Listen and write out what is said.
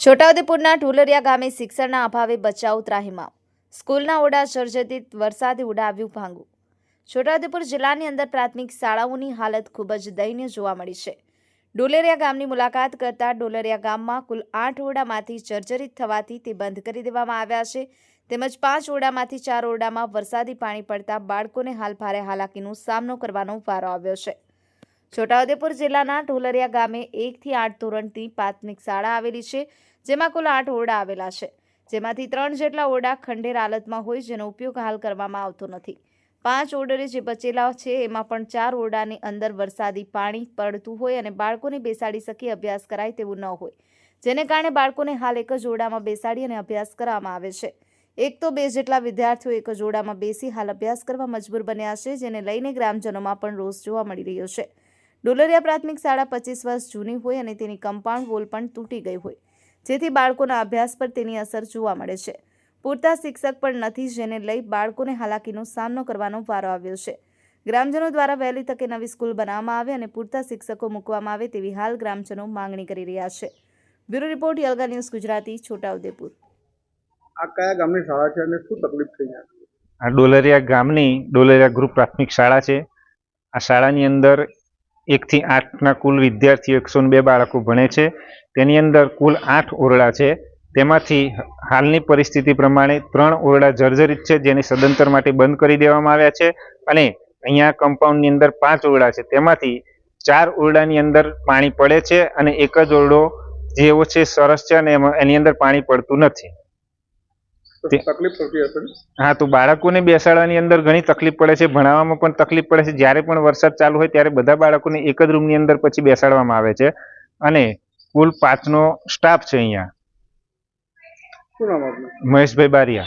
છોટાઉદેપુરના ઢોલરિયા ગામે શિક્ષણના અભાવે બચાવ ત્રાહીમાં સ્કૂલના ઓડા સર્જતી વરસાદે ઉડાવ્યું ભાંગું. છોટાઉદેપુર જિલ્લાની અંદર પ્રાથમિક શાળાઓની હાલત ખૂબ જ દયનીય જોવા મળી છે. ડોલેરિયા ગામની મુલાકાત કરતા ડોલેરિયા ગામમાં કુલ આઠ ઓરડામાંથી જર્જરિત થવાથી તે બંધ કરી દેવામાં આવ્યા છે. તેમજ પાંચ ઓરડામાંથી ચાર ઓરડામાં વરસાદી પાણી પડતા બાળકોને હાલ ભારે હાલાકીનો સામનો કરવાનો વારો આવ્યો છે. છોટાઉદેપુર જિલ્લાના ઢોલરિયા ગામે એકથી આઠ ધોરણથી પ્રાથમિક શાળા આવેલી છે, જેમાં કુલ આઠ ઓરડા આવેલા છે. જેમાંથી ત્રણ જેટલા ઓરડા ખંડેર હાલતમાં હોય જેનો ઉપયોગ હાલ કરવામાં આવતો નથી. પાંચ ઓરડે જે બચેલા છે, એમાં પણ ચાર ઓરડાની અંદર વરસાદી પાણી પડતું હોય અને બાળકોને બેસાડી શકી અભ્યાસ કરાય તેવું ન હોય. જેને કારણે બાળકોને હાલ એક જ ઓરડામાં બેસાડી અને અભ્યાસ કરવામાં આવે છે. એક તો બે જેટલા વિદ્યાર્થીઓ એક જ ઓરડામાં બેસી હાલ અભ્યાસ કરવા મજબૂર બન્યા છે, જેને લઈને ગ્રામજનોમાં પણ રોષ જોવા મળી રહ્યો છે. ડોલરિયા પ્રાથમિક શાળા પચીસ વર્ષ જૂની હોય અને તેની કમ્પાઉન્ડ વોલ પણ તૂટી ગઈ હોય જેથી બાળકોના અભ્યાસ પર તેની અસર જોવા મળે છે. પૂરતા શિક્ષક પણ નથી જેને લઈ બાળકોને હાલાકીનો સામનો કરવાનો વારો આવ્યો છે. ગ્રામજનો દ્વારા વહેલી તકે નવી સ્કૂલ બનાવવામાં આવે અને પૂરતા શિક્ષકો મૂકવામાં આવે તેવી હાલ ગ્રામજનો માંગણી કરી રહ્યા છે. બ્યુરો રિપોર્ટ યલગા ન્યૂઝ ગુજરાતી છોટાઉદેપુર. આ કયા ગામની શાળા છે અને શું તકલીફ થઈ આ ડોલરિયા ગામની ડોલરિયા ગ્રુપ પ્રાથમિક શાળા છે. આ શાળાની અંદર એકથી આઠના કુલ વિદ્યાર્થીઓ એકસો બે બાળકો ભણે છે. તેની અંદર કુલ આઠ ઓરડા છે. તેમાંથી હાલની પરિસ્થિતિ પ્રમાણે ત્રણ ઓરડા જર્જરિત છે, જેને સદંતર માટે બંધ કરી દેવામાં આવ્યા છે. અને અહીંયા કમ્પાઉન્ડની અંદર પાંચ ઓરડા છે. તેમાંથી ચાર ઓરડાની અંદર પાણી પડે છે અને એક જ ઓરડો જેવો છે, સરસ છે અને એની અંદર પાણી પડતું નથી. તકલીફ થતી હશે હા તો બાળકોને બેસાડવાની અંદર ઘણી તકલીફ પડે છે. ભણાવવામાં પણ તકલીફ પડે છે. જ્યારે પણ વરસાદ ચાલુ હોય ત્યારે બધા બાળકોને એક જ રૂમની અંદર પછી બેસાડવામાં આવે છે. અને કુલ પાંચનો સ્ટાફ છે અહીંયા. મહેશભાઈ બારિયા.